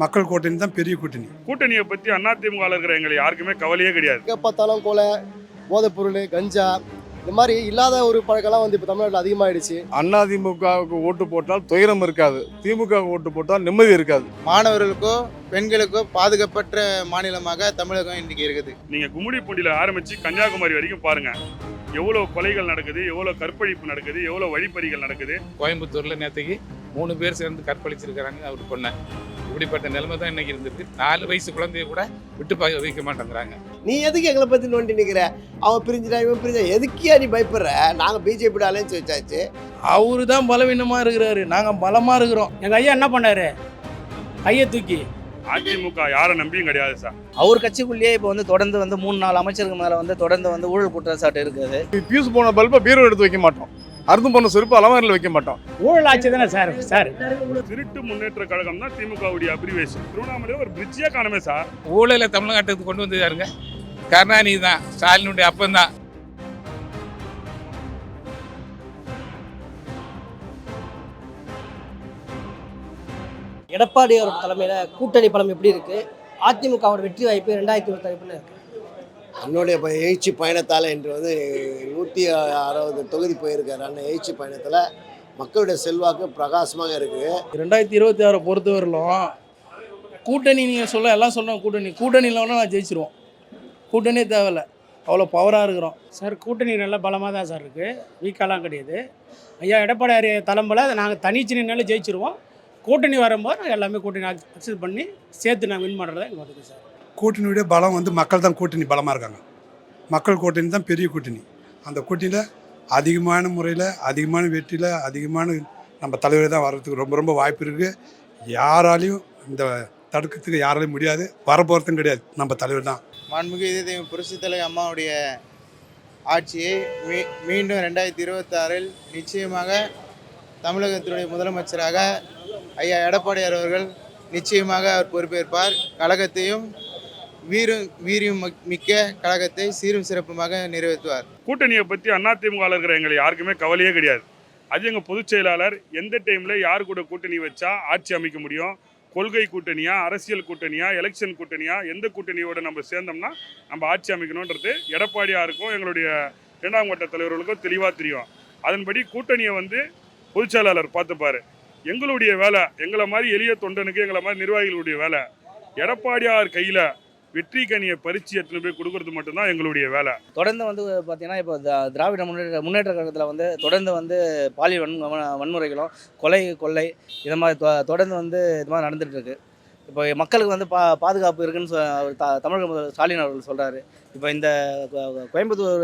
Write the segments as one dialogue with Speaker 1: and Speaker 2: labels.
Speaker 1: மக்கள் கூட்டணி தான் பெரிய கூட்டணி.
Speaker 2: கூட்டணியை பத்தி அதிமுக இருக்கிற எங்களுக்கு யாருக்குமே கவலையே கிடையாது.
Speaker 3: எங்கே பார்த்தாலும் கொலை போதைப்பொருள் கஞ்சா இந்த மாதிரி இல்லாத ஒரு பழக்கம்லாம் வந்து இப்போ தமிழ்நாட்டில் அதிகமாகிடுச்சு
Speaker 4: அதிமுகவுக்கு ஓட்டு போட்டால் துயரம் இருக்காது. திமுக ஓட்டு போட்டால் நிம்மதி இருக்காது.
Speaker 5: மாணவர்களுக்கோ பெண்களுக்கோ பாதுகாப்பற்ற மாநிலமாக தமிழகம் இன்னைக்கு இருக்குது.
Speaker 2: நீங்க கும்மிடி பூண்டியில ஆரம்பிச்சு கன்னியாகுமரி வரைக்கும் பாருங்க. எவ்வளவு கொலைகள் நடக்குது எவ்வளவு கற்பழிப்பு நடக்குது எவ்வளவு வழிப்பறிகள் நடக்குது.
Speaker 6: கோயம்புத்தூர்ல நேற்றுக்கு மூணு பேர் சேர்ந்து கற்பழிச்சிருக்கிறாங்க அவர் பொண்ணை. இப்படிப்பட்ட நிலைமை தான் இன்னைக்கு இருந்திருக்கு. நாலு வயசு குழந்தைய கூட விட்டு பா- வைக்க மாட்டேங்கிறாங்க.
Speaker 7: நீ எதுக்கு எங்களை பற்றி நோண்டி நிற்கிற அவன் பிரிஞ்சுட்டா இவன் பிரிஞ்சா எதுக்கியா நீ பயப்படுற? நாங்கள் பிஜேபி அலைன்ஸ் வச்சாச்சு.
Speaker 8: அவரு தான் பலவீனமாக இருக்கிறாரு. நாங்கள் பலமாக இருக்கிறோம்.
Speaker 9: எங்கள் ஐயா என்ன பண்ணாரு? கையை தூக்கி.
Speaker 2: அதிமுக யாரை நம்பியும் கிடையாது சார்.
Speaker 10: அவர் கட்சிக்குள்ளேயே இப்போ வந்து தொடர்ந்து வந்து மூணு நாலு அமைச்சருக்கு மேலே வந்து தொடர்ந்து வந்து ஊழல் குற்றச்சாட்டு இருக்குது.
Speaker 4: பியூஸ் போன பல்பை பீரோ எடுத்து வைக்க மாட்டோம். அறுந்து போன செருப்பு அலமாரியில் வைக்க மாட்டோம்.
Speaker 9: ஊழல் ஆட்சி தானே சார்? சார்.
Speaker 2: திருட்டு முன்னேற்ற கழகம் தான் திமுகவுடைய அபிரிவேஷன் திருவண்ணாமலையில ஒரு பிரிட்ஜே காணுமே சார்.
Speaker 6: ஊழலை தமிழ்நாட்டுக்கு கொண்டு வந்து யாருங்க கருணாநிதி தான் ஸ்டாலினுடைய அப்பன் தான்
Speaker 11: எடப்பாடி அவர் தலைமையில் கூட்டணி பலம் எப்படி இருக்கு? அதிமுகவோட வெற்றி வாய்ப்பு ரெண்டாயிரத்தி இருபத்தி இருக்கு?
Speaker 7: என்னுடைய ப- எழுச்சி பயணத்தால் இன்று வந்து நூற்றி அறுபது தொகுதி போயிருக்காரு அண்ணன் எழுச்சி பயணத்தில். மக்களுடைய செல்வாக்கு பிரகாசமாக இருக்குது
Speaker 8: ரெண்டாயிரத்தி இருபத்தி ஆறை பொறுத்தவரையிலும் கூட்டணி நீங்கள் சொல்ல எல்லாம் சொல்கிறோம் கூட்டணி. கூட்டணி இல்லைன்னா நான் ஜெயிச்சிருவோம். கூட்டணியே தேவையில்ல. அவ்வளோ பவராக இருக்கிறோம்.
Speaker 9: சார் கூட்டணி நல்ல பலமாக தான் சார் இருக்குது வீக்காலாம் கிடையாது. ஐயா எடப்பாடி தலைமையில் நாங்கள் தனிச்சு நின்னாலும் ஜெயிச்சிருவோம். கூட்டணி வரும்போது நாங்கள் எல்லாமே கூட்டணி அக்செப்ட் பண்ணி சேர்த்து நாங்கள் வின் பண்ணுறதா எங்கள் வருது சார்.
Speaker 1: கூட்டணியுடைய பலம் வந்து மக்கள் தான் கூட்டணி பலமாக இருக்காங்க. மக்கள் கூட்டணி தான் பெரிய கூட்டணி. அந்த கூட்டணியில் அதிகமான முறையில் அதிகமான வெற்றியில் அதிகமான நம்ம தலைவர் தான் வர்றதுக்கு ரொம்ப ரொம்ப வாய்ப்பு இருக்குது யாராலையும் இந்த தடுக்கிறதுக்கு யாராலையும் முடியாது. வரப்போகிறதும் கிடையாது. நம்ம தலைவர் தான்.
Speaker 5: மாண்புமிகு இதய புரட்சி தலைவர் அம்மாவுடைய ஆட்சியை மீ மீண்டும் ரெண்டாயிரத்தி இருபத்தாறில் நிச்சயமாக தமிழகத்தினுடைய முதலமைச்சராக ஐயா எடப்பாடியார் அவர்கள் நிச்சயமாக அவர் பொறுப்பேற்பார். கழகத்தையும் வீரும் வீரியம் மிக்க கழகத்தை சீரும் சிறப்புமாக நிறைவேற்றுவார்.
Speaker 2: கூட்டணியை பற்றி அதிமுக இருக்கிற எங்களை யாருக்குமே கவலையே கிடையாது. அது எங்கள் பொதுச் செயலாளர் எந்த டைமில் யார் கூட கூட்டணி வச்சா ஆட்சி அமைக்க முடியும்? கொள்கை கூட்டணியா அரசியல் கூட்டணியா எலெக்ஷன் கூட்டணியா எந்த கூட்டணியோட நம்ம சேர்ந்தோம்னா நம்ம ஆட்சி அமைக்கணுன்றது எடப்பாடியாருக்கும் எங்களுடைய இரண்டாம் கட்ட தலைவர்களுக்கும் தெளிவாக தெரியும். அதன்படி கூட்டணியை வந்து பொதுச் செயலாளர் எங்களுடைய வேலை எங்களை மாதிரி எளிய தொண்டனுக்கு எங்களை மாதிரி நிர்வாகிகளுடைய வேலை. எடப்பாடியார் கையில் வெற்றி கனியை பறிச்சு எடுத்துன்னு போய் கொடுக்கறது மட்டும்தான் எங்களுடைய வேலை.
Speaker 10: தொடர்ந்து வந்து பார்த்தீங்கன்னா இப்போ திராவிட முன்னேற்ற முன்னேற்ற கழகத்தில் வந்து தொடர்ந்து வந்து பாலியல் வன் வன்- வன்முறைகளும் கொலை கொள்ளை இது மாதிரி தொ- தொடர்ந்து வந்து இது மாதிரி நடந்துகிட்ருக்கு இருக்கு. இப்போ மக்களுக்கு வந்து பா பாதுகாப்பு இருக்குன்னு சொ- த தமிழக முதல்வர் ஸ்டாலின் அவர்கள் சொல்கிறாரு இப்போ இந்த கோயம்புத்தூர்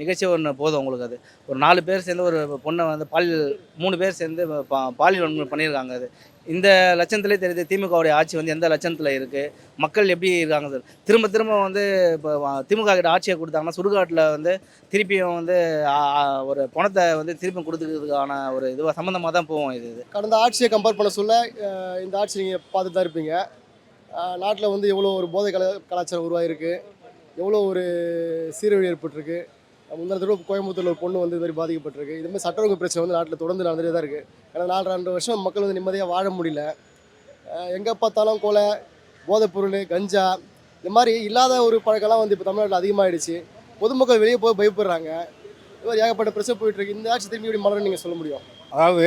Speaker 10: நிகழ்ச்சி ஒன்று போதும் உங்களுக்கு அது. ஒரு நாலு பேர் சேர்ந்து ஒரு பொண்ணை வந்து பாலியல் மூணு பேர் சேர்ந்து பா பாலியல் வன்முறை பண்ணியிருக்காங்க அது. இந்த லட்சத்திலே தெரியுது திமுகவுடைய ஆட்சி வந்து எந்த லட்சத்தில் இருக்குது மக்கள் எப்படி இருக்காங்க சார் திரும்ப திரும்ப வந்து இப்போ திமுக கிட்ட ஆட்சியை கொடுத்தாங்கன்னா சுடுகாட்டில் வந்து திருப்பியும் வந்து ஒரு பணத்தை வந்து திருப்பி கொடுத்துக்கிறதுக்கான ஒரு இதுவாக சம்மந்தமாக தான் போவோம் இது இது.
Speaker 3: கடந்த ஆட்சியை கம்பேர் பண்ண சொல்ல இந்த ஆட்சி நீங்கள் பார்த்துட்டு தான் இருப்பீங்க நாட்டில் வந்து எவ்வளோ ஒரு போதை கல கலாச்சாரம் உருவாகிருக்கு எவ்வளோ ஒரு சீரழிவு ஏற்பட்டிருக்கு? முந்தின தடவை கோயம்புத்தூரில் ஒரு பொண்ணு வந்து இது மாதிரி பாதிக்கப்பட்டிருக்கு. இது மாதிரி சட்ட ஒழுங்கு பிரச்சனை வந்து நாட்டில் தொடர்ந்து நடந்துகிட்டே தான் இருக்குது ஏன்னா நாலு ரெண்டு வருஷம் மக்கள் வந்து நிம்மதியாக வாழ முடியல. எங்கே பார்த்தாலும் கொலை போதைப்பொருள் கஞ்சா இந்த மாதிரி இல்லாத ஒரு பழக்கம்லாம் வந்து இப்போ தமிழ்நாட்டில் அதிகமாகிடுச்சு பொதுமக்கள் வெளியே போய் பயப்படுறாங்க. இது மாதிரி ஏகப்பட்ட பிரச்சனை போயிட்டுருக்கு இந்த ஆட்சி திரும்பி எப்படி மலர்னு நீங்கள் சொல்ல முடியும்?
Speaker 4: அதாவது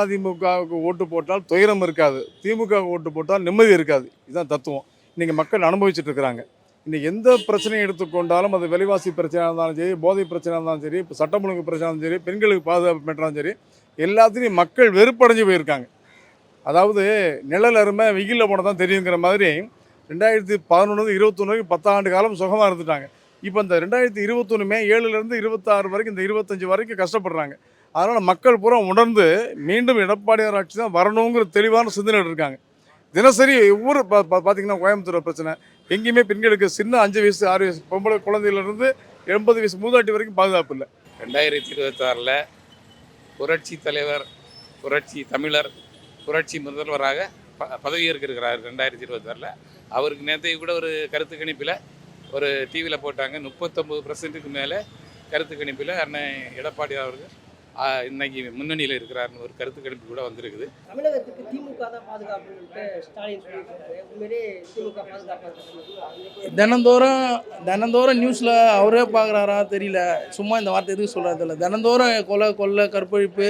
Speaker 4: அதிமுகவுக்கு ஓட்டு போட்டால் துயரம் இருக்காது. திமுகவுக்கு ஓட்டு போட்டால் நிம்மதி இருக்காது. இதுதான் தத்துவம். இன்றைக்கி மக்கள் அனுபவிச்சுட்டு இருக்கிறாங்க. இன்னைக்கு எந்த பிரச்சனையை எடுத்துக்கொண்டாலும் அது விலைவாசி பிரச்சனையாக இருந்தாலும் சரி போதை பிரச்சனையாக இருந்தாலும் சரி இப்போ சட்டம் ஒழுங்கு பிரச்சனை இருந்தாலும் சரி பெண்களுக்கு பாதுகாப்பு பெற்றாலும் சரி எல்லாத்துலேயும் மக்கள் வெறுப்படைஞ்சு போயிருக்காங்க. அதாவது நிழல் அருமை வெயிலில் போனால் தான் தெரியுங்கிற மாதிரி ரெண்டாயிரத்தி பதினொன்று இருபத்தொன்று பத்தாண்டு காலம் சுகமாக இருந்துட்டாங்க. இப்போ இந்த ரெண்டாயிரத்தி இருபத்தொன்னுமே ஏழுலேருந்து இருபத்தாறு வரைக்கும் இந்த இருபத்தஞ்சு வரைக்கும் கஷ்டப்படுறாங்க. அதனால் மக்கள் பூரா உணர்ந்து மீண்டும் எடப்பாடியார் ஆட்சி தான் வரணுங்கிற தெளிவான சிந்தனையில் இருக்காங்க. தினசரி ஒவ்வொரு பா பா- பார்த்தீங்கன்னா கோயம்புத்தூர் பிரச்சனை. எங்கேயுமே பெண்களுக்கு சின்ன அஞ்சு வயசு ஆறு வயசு பொம்பளை குழந்தையிலேருந்து எண்பது வயசு மூதாட்டி வரைக்கும் பாதுகாப்பு இல்லை.
Speaker 6: ரெண்டாயிரத்தி இருபத்தாறில் புரட்சி தலைவர் புரட்சி தமிழர் புரட்சி முதல்வராக ப பதவியேற்க இருக்கிறார் ரெண்டாயிரத்தி இருபத்தாறில். அவருக்கு நேற்றைக்கு கூட ஒரு கருத்து கணிப்பில் ஒரு டிவியில் போட்டாங்க. முப்பத்தொம்பது பர்சன்ட்டுக்கு மேலே கருத்து கணிப்பில் அண்ணன் எடப்பாடி அவர்கள் இன்னைக்கு முன்னணியில் இருக்கிறார்னு ஒரு கருத்து கணிப்பு கூட வந்திருக்குது.
Speaker 11: தமிழகத்துக்கு திமுக தான் ஸ்டாலின் சொல்லியிருக்காரு. திமுக பாதுகாப்பாக
Speaker 8: தினந்தோறும் தினந்தோறும் நியூஸில் அவரே பார்க்குறாரா தெரியல. சும்மா இந்த வார்த்தை எதுக்கு சொல்கிறது இல்லை. தினந்தோறும் கொலை கொள்ளை கற்பழிப்பு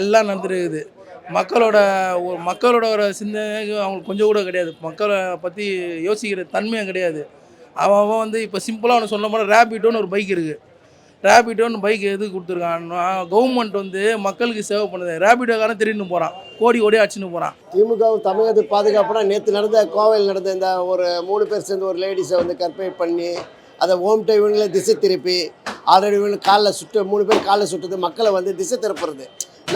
Speaker 8: எல்லாம் நடந்துருக்குது. மக்களோட ஒரு மக்களோட ஒரு சிந்தனை அவங்களுக்கு கொஞ்சம் கூட கிடையாது. மக்களை பற்றி யோசிக்கிற தன்மையும் கிடையாது. அவன் அவன் வந்து இப்போ சிம்பிளாக அவனை சொன்ன போனால் ரேபிட்டோன்னு ஒரு பைக் இருக்குது ரேபிட்டோன்னு பைக் எதுக்கு கொடுத்துருக்கான்னா கவர்மெண்ட் வந்து மக்களுக்கு சேவை பண்ணுது. ரேபிட்டோக்காரன் திருடின்னு போகிறான் கோடி கோடி அடிச்சுன்னு போகிறான்
Speaker 7: திமுக தமிழகத்துக்கு பாதுகாப்புனா நேற்று நடந்த கோவையில் நடந்த இந்த ஒரு மூணு பேர் சேர்ந்து ஒரு லேடிஸை வந்து கற்பனை பண்ணி அதை ஓம் இவங்களை திசை திருப்பி ஆல்ரெடி இவங்க காலில் சுட்டு மூணு பேர் காலில் சுட்டது மக்களை வந்து திசை திருப்புறது.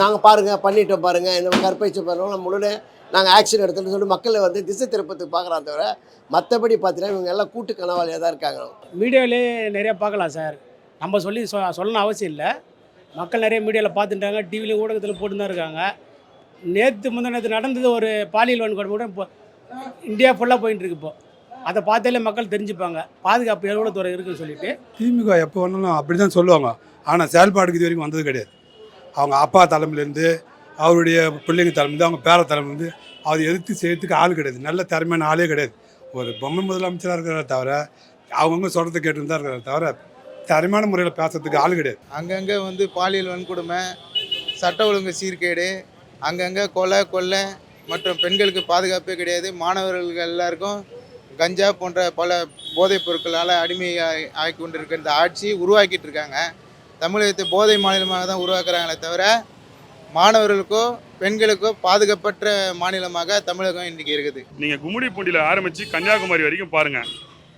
Speaker 7: நாங்கள் பாருங்கள் பண்ணிட்டோம் பாருங்கள் இந்த கற்பழிச்சு பாருங்க முழுனே நாங்கள் ஆக்ஷன் எடுத்துன்னு சொல்லிட்டு மக்களை வந்து திசை திருப்பத்துக்கு பார்க்குறான் தவிர மற்றபடி பார்த்தீங்கன்னா இவங்க எல்லாம் கூட்டு கனவாளியாக தான் இருக்காங்க
Speaker 9: மீடியாவிலே நிறைய பார்க்கலாம் சார். நம்ம சொல்லி சொ சொல்லணும் அவசியம் இல்லை. மக்கள் நிறைய மீடியாவில் பார்த்துட்டாங்க டிவிலையும் ஊடகத்தில் போட்டு தான் இருக்காங்க. நேற்று முந்தா நேற்று நடந்தது ஒரு பாலியல் வன்கொடுமை கூட இப்போ இந்தியா ஃபுல்லாக போயிட்டு இருக்கு இப்போது அதை பார்த்தாலே மக்கள் தெரிஞ்சுப்பாங்க. பாதுகாப்பு எவ்வளோ துறை இருக்குன்னு சொல்லிட்டு.
Speaker 1: திமுக எப்போ வேணாலும் அப்படி தான் சொல்லுவாங்க. ஆனால் செயல்பாடுக்கு இது வரைக்கும் வந்தது கிடையாது. அவங்க அப்பா தலைமையிலேருந்து அவருடைய பிள்ளைங்க தலைமையிலேருந்து அவங்க பேர தலைமையிலேருந்து அதை எதிர்த்து செய்யறதுக்கு ஆள் கிடையாது. நல்ல திறமையான ஆளே கிடையாது. ஒரு பொம்மை முதலமைச்சராக இருக்கிறத தவிர அவங்கவுங்க சொல்கிறத கேட்டு தான் இருக்கிறத தவிர திறமையான முறையில் பேசுறதுக்கு ஆள் கிடையாது.
Speaker 5: அங்கங்கே வந்து பாலியல் வன்கொடுமை சட்ட ஒழுங்கு சீர்கேடு அங்கங்கே கொலை கொள்ளை மற்றும் பெண்களுக்கு பாதுகாப்பே கிடையாது. மாணவர்கள் எல்லாருக்கும் கஞ்சா போன்ற பல போதைப் பொருட்களால் அடிமையாகி ஆகி கொண்டிருக்கிற இந்த ஆட்சி உருவாக்கிட்டு இருக்காங்க. தமிழகத்தை போதை மாநிலமாக தான் உருவாக்குறாங்களே தவிர மாணவர்களுக்கோ பெண்களுக்கோ பாதுகாப்பற்ற மாநிலமாக தமிழகம் இன்றைக்கி இருக்குது.
Speaker 2: நீங்கள் கும்மிடிப்பூண்டியில் ஆரம்பித்து கன்னியாகுமரி வரைக்கும் பாருங்கள்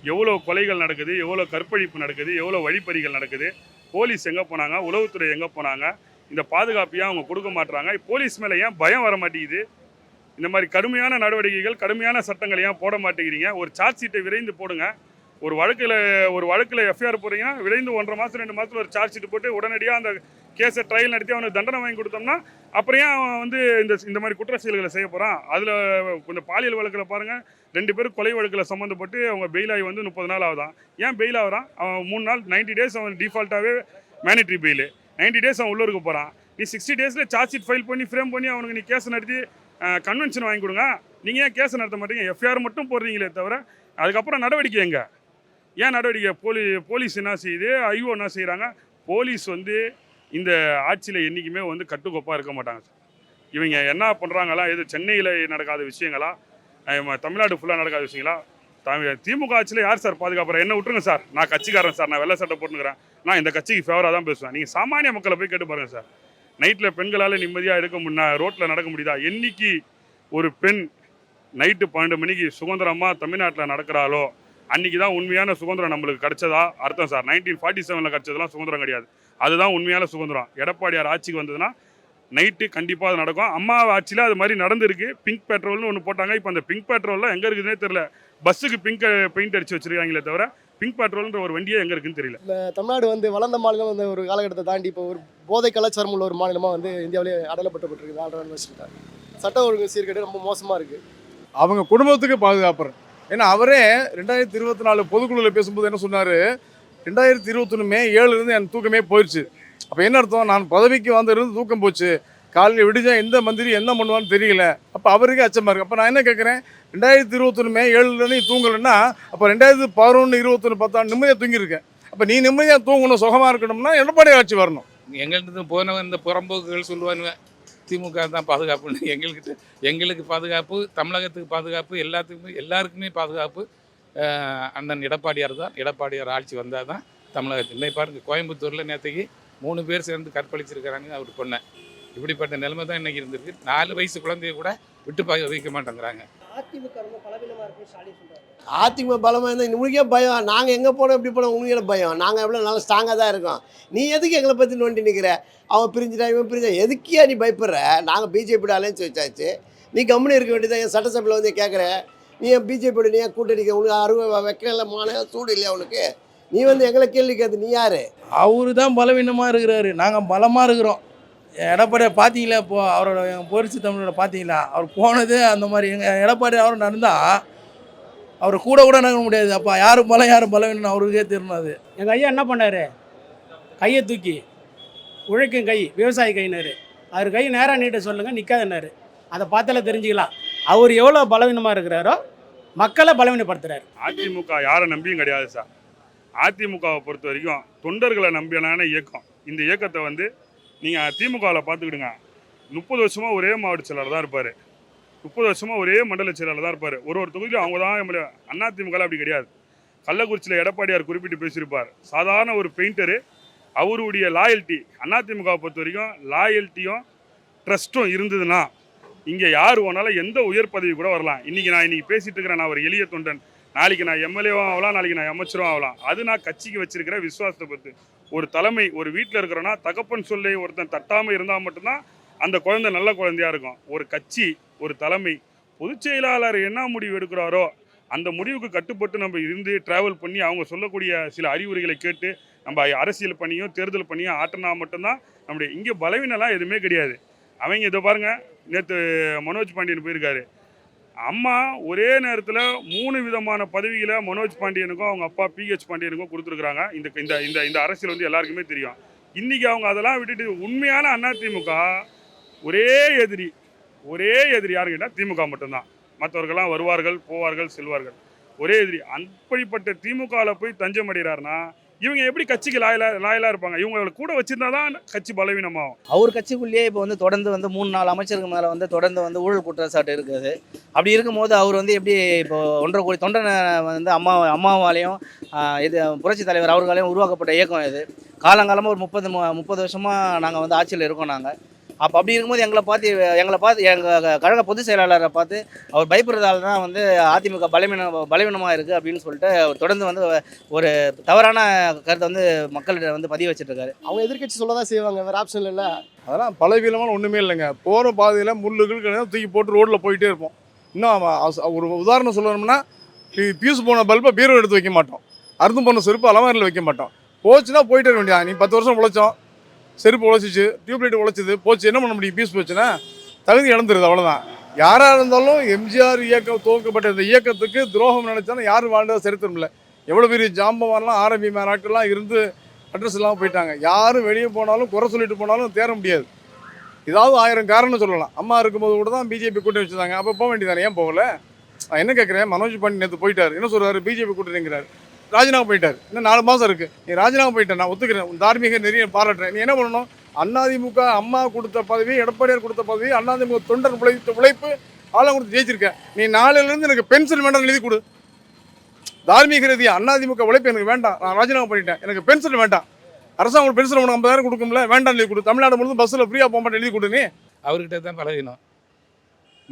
Speaker 2: எவ்வளோ கொலைகள் நடக்குது எவ்வளோ கற்பழிப்பு நடக்குது எவ்வளோ வழிப்பறிகள் நடக்குது போலீஸ் எங்கே போனாங்க உளவுத்துறை எங்கே போனாங்க இந்த பாதுகாப்பையாக அவங்க கொடுக்க மாட்டுறாங்க போலீஸ் மேலே ஏன் பயம் வர மாட்டேங்குது? இந்த மாதிரி கடுமையான நடவடிக்கைகள் கடுமையான சட்டங்களை ஏன் போட மாட்டேங்கிறீங்க? ஒரு சார்ஜ் ஷீட்டை விரைந்து போடுங்க. ஒரு வழக்கில் ஒரு வழக்கில் எஃப்ஐஆர் போடுறீங்கன்னா விரைந்து ஒன்றரை மாதம் ரெண்டு மாதத்தில் ஒரு சார்ஜ் ஷீட் போட்டு உடனடியாக அந்த கேஸை ட்ரையல் நடத்தி அவனுக்கு தண்டனை வாங்கி கொடுத்தோம்னா அப்புறம் ஏன் அவன் வந்து இந்த இந்த மாதிரி குற்ற செயல்களை செய்ய போகிறான் அதில் கொஞ்சம் பாலியல் வழக்கில் பாருங்கள் ரெண்டு பேரும் கொலை வழக்கில் சம்மந்தப்பட்டு அவங்க பெயில் ஆகி வந்து முப்பது நாள் ஆகுதான். ஏன் பெயில் ஆகுறான்? அவன் மூணு நாள் நைன்டி டேஸ் அவன் டிஃபால்ட்டாகவே மேனிட்ரி பெயில் நைன்டி டேஸ் அவன் உள்ளூருக்கு போகிறான் நீ சிக்ஸ்டி டேஸில் சார்ஜ் ஷீட் ஃபைல் பண்ணி ஃப்ரேம் பண்ணி அவனுக்கு நீ கேஸ் நடத்தி கன்வென்ஷன் வாங்கி கொடுங்க. நீங்கள் ஏன் கேஸ் நடத்த மாட்டீங்க? எஃப்ஐஆர் மட்டும் போடுறீங்களே தவிர அதுக்கப்புறம் நடவடிக்கை எங்க? ஏன் நடவடிக்கை? போலீ போலீஸ் என்ன செய்யுது? ஐஓ என்ன செய்கிறாங்க போலீஸ் வந்து இந்த ஆட்சியில் என்றைக்குமே வந்து கட்டுக்கோப்பாக இருக்க மாட்டாங்க. இவங்க என்ன பண்ணுறாங்களா எது சென்னையில் நடக்காத விஷயங்களா? தமிழ்நாடு ஃபுல்லாக நடக்காத விஷயங்களா? தமிழ் திமுக ஆட்சியில் யார் சார் பாதுகாப்புற என்ன விட்டுருங்க சார். நான் கட்சிக்காரன் சார். நான் வெள்ளை சட்டை போட்டுக்கிறேன் நான் இந்த கட்சிக்கு ஃபேவராக தான் பேசுவேன். நீங்கள் சாமானிய மக்களை போய் கேட்டு பாருங்கள் சார். நைட்டில் பெண்களால் நிம்மதியாக இருக்க முடியா ரோட்டில் நடக்க முடியுதா? என்றைக்கு ஒரு பெண் நைட்டு பன்னெண்டு மணிக்கு சுதந்திரமாக தமிழ்நாட்டில் நடக்கிறாளோ அன்றைக்கி தான் உண்மையான சுதந்திரம் நம்மளுக்கு கிடைச்சதா? அர்த்தம் சார். நைன்டீன் ஃபார்ட்டி செவனில் கிடைச்சதெல்லாம் சுதந்திரம் கிடையாது. அதுதான் உண்மையான சுதந்திரம். எடப்பாடியார் ஆட்சிக்கு வந்ததுன்னா நைட்டு கண்டிப்பாக அது நடக்கும். அம்மா ஆட்சியில் அது மாதிரி நடந்திருக்கு. பிங்க் பெட்ரோல்னு ஒன்று போட்டாங்க. இப்போ அந்த பிங்க் பெட்ரோல்லாம் எங்கே இருக்குதுன்னே தெரில பஸ்ஸுக்கு பிங்க் பெயிண்ட் அடிச்சு வச்சிருக்காங்களே தவிர பிங்க் பெட்ரோல்ன்ற ஒரு வண்டியே எங்கே இருக்குன்னு தெரியல.
Speaker 3: இந்த தமிழ்நாடு வந்து வளர்ந்த மாநிலம் வந்து ஒரு காலகட்டத்தை தாண்டி இப்போ ஒரு போதை கலாச்சாரம் உள்ள ஒரு மாநிலமாக வந்து இந்தியாவிலே அடையாளப்பட்டுருக்கு ஆல்ரெடி வருஷத்தில் சட்ட ஒழுங்கு சீர்கேடு ரொம்ப மோசமாக இருக்குது
Speaker 4: அவங்க குடும்பத்துக்கு பாதுகாப்புறேன். ஏன்னா அவரே ரெண்டாயிரத்தி இருபத்தி நாலு பொதுக்குழுவில் பேசும்போது என்ன சொன்னார்? ரெண்டாயிரத்தி இருபத்தொன்று மே ஏழுலேருந்து என் தூக்கமே போயிடுச்சு அப்போ என்ன அர்த்தம்? நான் பதவிக்கு வந்திருந்து தூக்கம் போச்சு. காலையில் விடிஞ்சா எந்த மந்திரி என்ன பண்ணுவான்னு தெரியல. அப்போ அவருக்கே அச்சமாக இருக்குது அப்போ நான் என்ன கேட்குறேன் ரெண்டாயிரத்தி இருபத்தொன்று மே ஏழுலேருந்து தூங்கலைன்னா அப்போ ரெண்டாயிரத்தி பதினொன்று இருபத்தொன்று பத்தாண்டு நிம்மதியாக தூங்கியிருக்கேன். அப்போ நீ நிம்மதியாக தூங்கணும் சுகமாக இருக்கணும்னா எடப்பாடி ஆட்சி வரணும்.
Speaker 6: எங்கள்கிட்ட போன இந்த புறம்போக்குகள் சொல்லுவானுங்க. திமுக தான் பாதுகாப்புன்னு. எங்களுக்கு எங்களுக்கு பாதுகாப்பு தமிழகத்துக்கு பாதுகாப்பு எல்லாத்துக்குமே எல்லாருக்குமே பாதுகாப்பு. அண்ணன் எடப்பாடியார் தான். எடப்பாடியார் ஆட்சி வந்தால் தான் தமிழகத்தில். இன்னைக்கு பாருங்க கோயம்புத்தூரில் நேற்றுக்கு மூணு பேர் சேர்ந்து கற்பழிச்சிருக்கிறாங்க அவர் பொண்ணை. இப்படிப்பட்ட நிலைமை தான் இன்னைக்கு இருந்திருக்கு. நாலு வயசு குழந்தைய கூட விட்டு பா வைக்க மாட்டேங்கிறாங்க.
Speaker 11: அதிமுக
Speaker 7: பலமாக இருந்தால் உங்களுக்கே பயம். நாங்கள் எங்கே போனோம் எப்படி போனோம் உங்களுக்கு பயம். நாங்கள் எவ்வளோ நல்லா ஸ்ட்ராங்காக தான் இருக்கோம். நீ எதுக்கு எங்களை பற்றி நோண்டி நிற்கிற அவன் பிரிஞ்சுட்டா இவன் பிரிஞ்சா எதுக்கியா நீ பயப்படுற? நாங்கள் பிஜேபியோட அலைன்ஸ் வச்சாச்சு. நீ கம்முனு இருக்க வேண்டியதான் என் சட்டசபையில் வந்து கேட்குற நீ ஏன் பிஜேபியோட நீ ஏன் கூட்டணிக்க உனக்கு அறுவை வைக்கல மான சூடு இல்லையா உனக்கு? நீ வந்து எங்களை கேள்வி கேட்கு நீ யார்?
Speaker 8: அவரு தான் பலவீனமாக இருக்கிறாரு. நாங்கள் பலமாக இருக்கிறோம். எடப்பாடியை பார்த்தீங்களா இப்போ? அவரோட எங்கள் பொரிச்சு தமிழோட பார்த்தீங்களா? அவர் போனது அந்த மாதிரி. எங்கள் எடப்பாடி அவரும் நடந்தால் அவர் கூட கூட நடக்க முடியாது. அப்போ யார் பலம் யார் பலவீனம் அவருக்கே தெரியணும் அது.
Speaker 9: எங்கள் ஐயா என்ன பண்ணார்? கையை தூக்கி உழைக்கும் கை விவசாயி கைனாரு அவர் கை நேராக நீட்ட சொல்லுங்கள் நிற்காதனாரு அதை பார்த்தாலே தெரிஞ்சுக்கலாம். அவர் எவ்வளோ பலவீனமாக இருக்கிறாரோ மக்களை பலவீனப்படுத்துறாரு.
Speaker 2: அதிமுக யாரை நம்பியும் கிடையாது சார். அதிமுகவை பொறுத்த வரைக்கும் தொண்டர்களை நம்பியான இயக்கம். இந்த இயக்கத்தை வந்து நீங்கள் திமுகவில் பார்த்துக்கிடுங்க. முப்பது வருஷமாக ஒரே மாவட்ட செயலாளர் தான் இருப்பார். முப்பது வருஷமாக ஒரே மண்டல செயலாளர் தான் இருப்பார். ஒரு ஒரு தொகுதியிலும் அவங்க தான் எம்எல்ஏ. அண்ணா திமுக அப்படி கிடையாது. கள்ளக்குறிச்சியில் எடப்பாடியார் குறிப்பிட்டு பேசியிருப்பார். சாதாரண ஒரு பெயிண்டரு அவருடைய லாயல்ட்டி அதிமுகவை பொறுத்த வரைக்கும் லாயல்ட்டியும் ட்ரஸ்ட்டும் இருந்ததுன்னா இங்கே யார் வேணாலும் எந்த உயர் பதவி கூட வரலாம். இன்றைக்கி நான் இன்றைக்கி பேசிகிட்டு இருக்கிறேன். நான் ஒரு எளிய தொண்டன். நாளைக்கு நான் எம்எல்ஏவும் ஆகலாம் நாளைக்கு நான் அமைச்சரும் ஆகலாம். அது நான் கட்சிக்கு வச்சிருக்கிற விசுவாசத்தை பொறுத்து. ஒரு தலைமை ஒரு வீட்டில் இருக்கிறோன்னா தகப்பன் சொல்லை ஒருத்தன் தட்டாமல் இருந்தால் மட்டும்தான் அந்த குழந்தை நல்ல குழந்தையாக இருக்கும். ஒரு கட்சி ஒரு தலைமை பொதுச் செயலாளர் என்ன முடிவு எடுக்கிறாரோ அந்த முடிவுக்கு கட்டுப்பட்டு நம்ம இருந்து டிராவல் பண்ணி அவங்க சொல்லக்கூடிய சில அறிவுரைகளை கேட்டு நம்ம அரசியல் பணியும் தேர்தல் பணியும் ஆட்டினா மட்டும்தான் நம்முடைய இங்கே பலவீனம்லாம் எதுவுமே கிடையாது. அவங்க இதை பாருங்க நேற்று மனோஜ் பாண்டியன் போயிருக்காரு. அம்மா ஒரே நேரத்தில் மூணு விதமான பதவிகளை மனோஜ் பாண்டியனுக்கும் அவங்க அப்பா பிஹெச் பாண்டியனுக்கும் கொடுத்துருக்குறாங்க. இந்த இந்த இந்த இந்த அரசியல் வந்து எல்லாருக்குமே தெரியும். இன்றைக்கி அவங்க அதெல்லாம் விட்டுட்டு உண்மையான அதிமுக ஒரே எதிரி ஒரே எதிரி யாரு கேட்டால் திமுக மட்டும்தான். மற்றவர்கள்லாம் வருவார்கள் போவார்கள் செல்வார்கள். ஒரே எதிரி. அப்படிப்பட்ட திமுகவில் போய் தஞ்சம் அடைகிறாருன்னா இவங்க எப்படி கட்சிக்கு லாயலா லாயலாக இருப்பாங்க? இவங்களை கூட வச்சிருந்தா தான் கட்சி பலவீனமாகும்.
Speaker 10: அவர் கட்சிக்குள்ளேயே இப்போ வந்து தொடர்ந்து வந்து மூணு நாலு அமைச்சருக்கு மேலே வந்து தொடர்ந்து வந்து ஊழல் குற்றச்சாட்டு இருக்குது. அப்படி இருக்கும்போது அவர் வந்து எப்படி இப்போ ஒன்றரை கோடி தொண்டனை வந்து அம்மா அம்மாவாலையும் இது புரட்சி தலைவர் அவர்களாலையும் உருவாக்கப்பட்ட இயக்கம் இது. காலங்காலமாக ஒரு முப்பது முப்பது வருஷமாக நாங்கள் வந்து ஆட்சியில் இருக்கோம் நாங்கள் அப்போ அப்படி இருக்கும்போது எங்களை பார்த்து எங்களை பார்த்து எங்கள் கழக பொதுச் செயலாளரை பார்த்து அவர் பயப்படுறதால தான் வந்து அதிமுக பலவீன பலவீனமாக இருக்குது அப்படின்னு சொல்லிட்டு அவர் தொடர்ந்து வந்து ஒரு தவறான கருத்தை வந்து மக்கள்கிட்ட வந்து பதிவு வச்சுட்டு இருக்காரு
Speaker 3: அவங்க எதிர்க்கட்சி சொல்ல தான் செய்வாங்க வேறு ஆப்ஷன் இல்லை
Speaker 4: அதெல்லாம் பலவீனமான ஒன்றுமே இல்லைங்க. போகிற பாதையில் முள்ளுகள் தூக்கி போட்டு ரோட்டில் போயிட்டே இருப்போம். இன்னும் ஒரு உதாரணம் சொல்லணும்னா பி- பியூஸ் போன பல்பை பீரோ எடுத்து வைக்க மாட்டோம். அறுந்து போன செருப்பு அலமாரியில் வைக்க மாட்டோம். போச்சுன்னா போயிட்டே இருக்க வேண்டியது நீ பத்து வருஷம் உழைச்சோம். செருப்பு உழைச்சிச்சு டியூப்லைட் உழைச்சிது போச்சு. என்ன பண்ண முடியும்? பீஸ் போச்சுன்னா தகுதி இழந்துருது அவ்வளோதான் யாராக இருந்தாலும் எம்ஜிஆர் இயக்கம் துவக்கப்பட்ட இந்த இயக்கத்துக்கு துரோகம் நினைச்சாலும் யாரும் வாழ்ந்தது சரித்திரம் இல்லை எவ்வளோ பெரிய ஜாம்பவான்லாம் ஆரம்பி நாட்கள்லாம் இருந்து அட்ரஸ் இல்லாமல் போயிட்டாங்க. யாரும் வெளியே போனாலும் குறை சொல்லிட்டு போனாலும் தேர முடியாது. ஏதாவது ஆயிரம் காரணம் சொல்லலாம். அம்மா இருக்கும்போது கூட தான் பிஜேபி கூட்டணி வச்சுருந்தாங்க. அப்போ போக வேண்டியதானே ஏன் போகல? நான் என்ன கேட்குறேன் மனோஜ் பாண்டி நேற்று போயிட்டார். என்ன சொல்கிறாரு பிஜேபி கூட்டணிங்கிறார். ராஜினாமா போயிட்டார் இன்னும் நாலு மாதம் இருக்குது நீ ராஜினாமா போயிட்டேன் நான் ஒத்துக்கிறேன். தார்மீக நிறைய பாராட்டுறேன். நீ என்ன பண்ணணும்? அண்ணாதிமுக அம்மா கொடுத்த பதவி எடப்பாடியார் கொடுத்த பதவி அண்ணாதிமுக தொண்டர் உழைத்த உழைப்பு ஆளை கொடுத்து ஜெயிச்சிருக்க. நீ நாளையிலேருந்து எனக்கு பென்ஷன் வேண்டாம் எழுதி கொடு. தார்மீக ரீதியாக அண்ணாதிமுக உழைப்பு எனக்கு வேண்டாம். நான் ராஜினாமா பண்ணிட்டேன். எனக்கு பென்ஷன் வேண்டாம். அரசாங்கம் பென்ஷன் உனக்கு ஐம்பதாயிரம் கொடுக்கும்ல வேண்டாம் எழுதி கொடு. தமிழ்நாடு முழுவதும் பஸ்ஸில் ஃப்ரீயாக போக மாட்டேன் எழுதி கொடு நீ.
Speaker 6: அவர்கிட்ட தான் பழகினோம்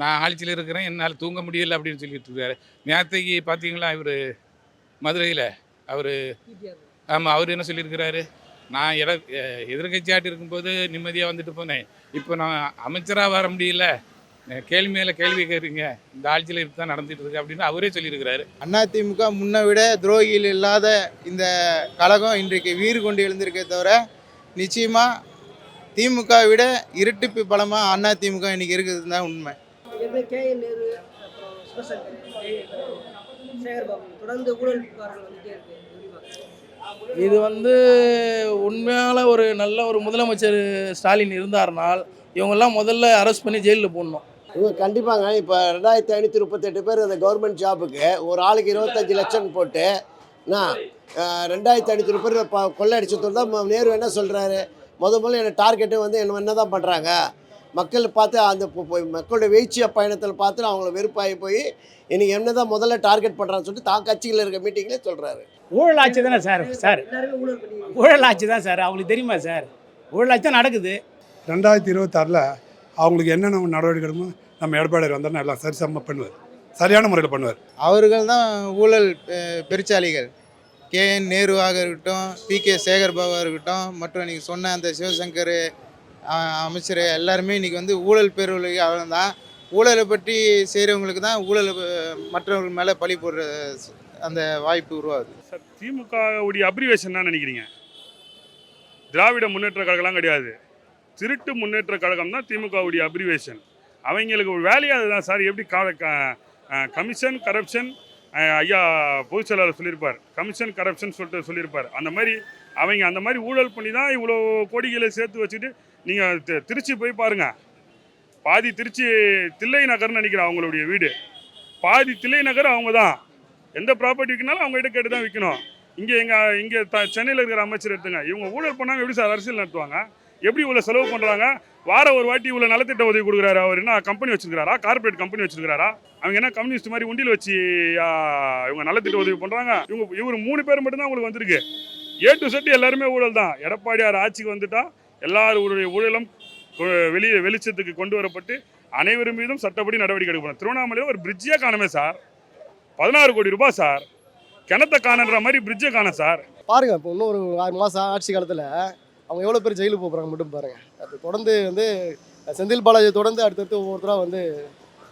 Speaker 6: நான் ஆட்சியில் இருக்கிறேன் என்னால் தூங்க முடியலை அப்படின்னு சொல்லிட்டு இருக்காரு. நேரத்தைக்கு பார்த்தீங்களா இவர்? மதுரையில் அவர் ஆமாம் அவர் என்ன சொல்லியிருக்கிறாரு? நான் எட எதிர்கட்சியாட்டு இருக்கும்போது நிம்மதியாக வந்துட்டு போனேன். இப்போ நான் அமைச்சராக வர முடியல. கேள்வி மேலே கேள்வி கேட்குறீங்க. இந்த ஆட்சியில் இப்படி தான் நடந்துட்டு இருக்கு அப்படின்னு அவரே சொல்லியிருக்கிறாரு.
Speaker 5: அதிமுக முன்னை விட துரோகிகள் இல்லாத இந்த கழகம் இன்றைக்கு வீறு கொண்டு எழுந்திருக்கே தவிர நிச்சயமாக திமுக விட இரட்டிப்பு பலமாக அதிமுக இன்னைக்கு இருக்குது தான் உண்மை.
Speaker 11: தொடர்ந்து ஊழல் புகார்கள் வந்துட்டே இருக்கு. எப்படி பார்க்கறீங்க?
Speaker 8: இது வந்து உண்மையான ஒரு நல்ல ஒரு முதலமைச்சர் ஸ்டாலின் இருந்தார்னால் இவங்கெல்லாம் முதல்ல அரெஸ்ட் பண்ணி ஜெயிலில் போடணும்.
Speaker 7: இவங்க கண்டிப்பாங்க. இப்போ ரெண்டாயிரத்தி ஐநூற்றி முப்பத்தெட்டு பேர் அந்த கவர்மெண்ட் ஜாபுக்கு ஒரு ஆளுக்கு இருபத்தஞ்சி லட்சம் போட்டு நான் ரெண்டாயிரத்தி ஐநூற்றி பேர் ப கொள்ளையடிச்சது தான் நேரு என்ன சொல்கிறாரு முத முதல்ல என்ன டார்கெட்டு வந்து என்ன என்ன தான் பண்ணுறாங்க மக்கள் பார்த்து அந்த மக்களோட வீழ்ச்சிய பயணத்தில் பார்த்து அவங்கள வெறுப்பாகி போய் இன்னைக்கு என்ன தான் முதல்ல டார்கெட் பண்ணுறான்னு சொல்லிட்டு தான் கட்சியில் இருக்க மீட்டிங்லேயே சொல்கிறாரு
Speaker 9: ஊழல் ஆட்சி தானே சார்? சார்.
Speaker 11: எல்லாருமே ஊழல் பண்ணிருக்காங்க
Speaker 9: ஊழல் ஆட்சி தான் சார். அவங்களுக்கு தெரியுமா சார்? ஊழல் ஆட்சி தான் நடக்குது.
Speaker 1: ரெண்டாயிரத்தி இருபத்தாறில் அவங்களுக்கு என்னென்ன நடவடிக்கை எடுக்கணுமோ நம்ம எடப்பாடியார் வந்தால் எல்லாம் சரிசமமாக பண்ணுவார். சரியான முறையில் பண்ணுவார்.
Speaker 5: அவர்கள் தான் ஊழல் அஹ், பெருச்சாளிகள். கே. என். நேருவாக இருக்கட்டும் பி. கே. சேகர்பாபாக இருக்கட்டும் மற்றும் நீங்கள் சொன்ன அந்த சிவசங்கர் அமைச்சர் எல்லாருமே இன்றைக்கி வந்து ஊழல் பெருவழி அவன் தான் ஊழலை பற்றி செய்கிறவங்களுக்கு தான் ஊழல் மற்றவர்கள் மேலே பழி போடுற அந்த வாய்ப்பு உருவாகுது.
Speaker 2: சார் திமுக உடைய அப்ரிவேஷன் என்ன நினைக்கிறீங்க? திராவிட முன்னேற்ற கழகம்லாம் கிடையாது. திருட்டு முன்னேற்ற கழகம் தான் திமுகவுடைய அப்ரிவேஷன் அவங்களுக்கு ஒரு வேலையாக அதுதான் சார். எப்படி கமிஷன் கரப்ஷன் ஐயா பொதுச் செயலாளர் சொல்லியிருப்பார். கமிஷன் கரப்ஷன் சொல்லிட்டு சொல்லியிருப்பார். அந்த மாதிரி அவங்க அந்த மாதிரி ஊழல் பண்ணி தான் இவ்வளோ கோடிகளை சேர்த்து வச்சுட்டு நீங்கள் திருச்சி போய் பாருங்கள் பாதி திருச்சி தில்லை நகர்னு நினைக்கிறேன் அவங்களுடைய வீடு. பாதி தில்லை நகர் அவங்க தான் எந்த ப்ராப்பர்ட்டி விற்கினாலும் அவங்ககிட்ட கேட்டு தான் விற்கணும் இங்கே எங்கள் இங்கே த சென்னையில் இருக்கிற அமைச்சர் எடுத்துங்க. இவங்க ஊழல் பண்ணாமல் எப்படி சார் அரசியல் நடத்துவாங்க? எப்படி இவ்வளோ செலவு பண்ணுறாங்க வார ஒரு வாட்டி இவ்வளோ நலத்திட்ட உதவி கொடுக்குறாரு அவர். என்ன கம்பெனி வச்சுருக்காரா கார்ப்பரேட் கம்பெனி வச்சுருக்காரா அவங்க என்ன கம்யூனிஸ்ட் மாதிரி உண்டியில் வச்சு இவங்க நலத்திட்ட உதவி பண்ணுறாங்க இவங்க இவர் மூணு பேர் மட்டும்தான் அவங்களுக்கு வந்திருக்கு. ஏ டு செட் எல்லாருமே ஊழல் தான் எடப்பாடியார் ஆட்சிக்கு வந்துட்டால் எல்லாருடைய ஊழலும் வெளியே வெளிச்சத்துக்கு கொண்டு வரப்பட்டு அனைவரும் மீதும் சட்டப்படி நடவடிக்கை எடுக்கப்படும். திருவண்ணாமலையில் ஒரு பிரிட்ஜே காணுமே சார் பதினாறு கோடி ரூபாய் சார் கிணத்த காணுன்ற மாதிரி பிரிட்ஜை காணும் சார்
Speaker 3: பாருங்க இப்போ இன்னும் ஒரு ஆறு மாதம் ஆட்சி காலத்தில். அவங்க எவ்வளோ பேர் ஜெயிலுக்கு போக போகிறாங்க மட்டும் பாருங்க. அது தொடர்ந்து வந்து செந்தில் பாலாஜி தொடர்ந்து அடுத்தடுத்து ஒவ்வொருத்தராக வந்து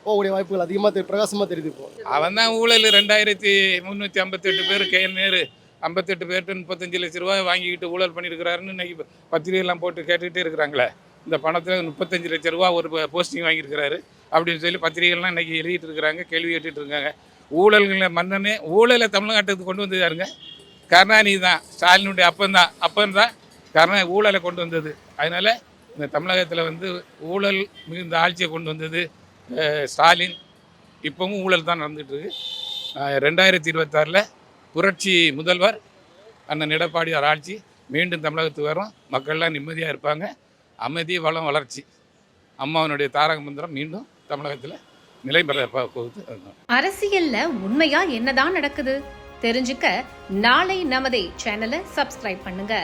Speaker 3: போகக்கூடிய வாய்ப்புகள் அதிகமாக பிரகாசமாக தெரியுது இப்போ.
Speaker 6: அவன் தான் ஊழல் ரெண்டாயிரத்தி முந்நூற்றி ஐம்பத்தெட்டு பேர் கே நேரு. ஐம்பத்தெட்டு பேர்ட்டு முப்பத்தஞ்சு லட்ச ரூபாய் வாங்கிக்கிட்டு ஊழல் பண்ணியிருக்கிறாருன்னு இன்னைக்கு பத்திரிகையெல்லாம் போட்டு கேட்டுக்கிட்டே இருக்கிறாங்களே. இந்த பணத்தில் முப்பத்தஞ்சு லட்ச ரூபா ஒரு போஸ்டிங் வாங்கியிருக்கிறாரு அப்படின்னு சொல்லி பத்திரிகைகள்லாம் இன்றைக்கி எழுதிட்டு இருக்கிறாங்க கேள்வி கேட்டுட்டு இருக்காங்க. ஊழல்களை மன்னனே ஊழலை தமிழ்நாட்டுக்கு கொண்டு வந்ததாருங்க கருணாநிதி தான் ஸ்டாலினுடைய அப்பன் தான் அப்பன் தான் கருணா ஊழலை கொண்டு வந்தது. அதனால் இந்த தமிழகத்தில் வந்து ஊழல் மிகுந்த ஆட்சியை கொண்டு வந்தது ஸ்டாலின். இப்போவும் ஊழல் தான் நடந்துகிட்ருக்கு ரெண்டாயிரத்தி இருபத்தாறில் புரட்சி முதல்வர் அண்ணன் எடப்பாடியார் ஆட்சி மீண்டும் தமிழகத்துக்கு வரும். மக்கள்லாம் நிம்மதியாக இருப்பாங்க. அமைதி வளம் வளர்ச்சி. அம்மாவனுடைய தாரக மந்திரம் மீண்டும் தமிழகத்தில் நிலை பெற போகுது.
Speaker 12: அரசியல்ல உண்மையா என்னதான் நடக்குது? தெரிஞ்சுக்க நாளை நமதே சேனலை சப்ஸ்கிரைப் பண்ணுங்க.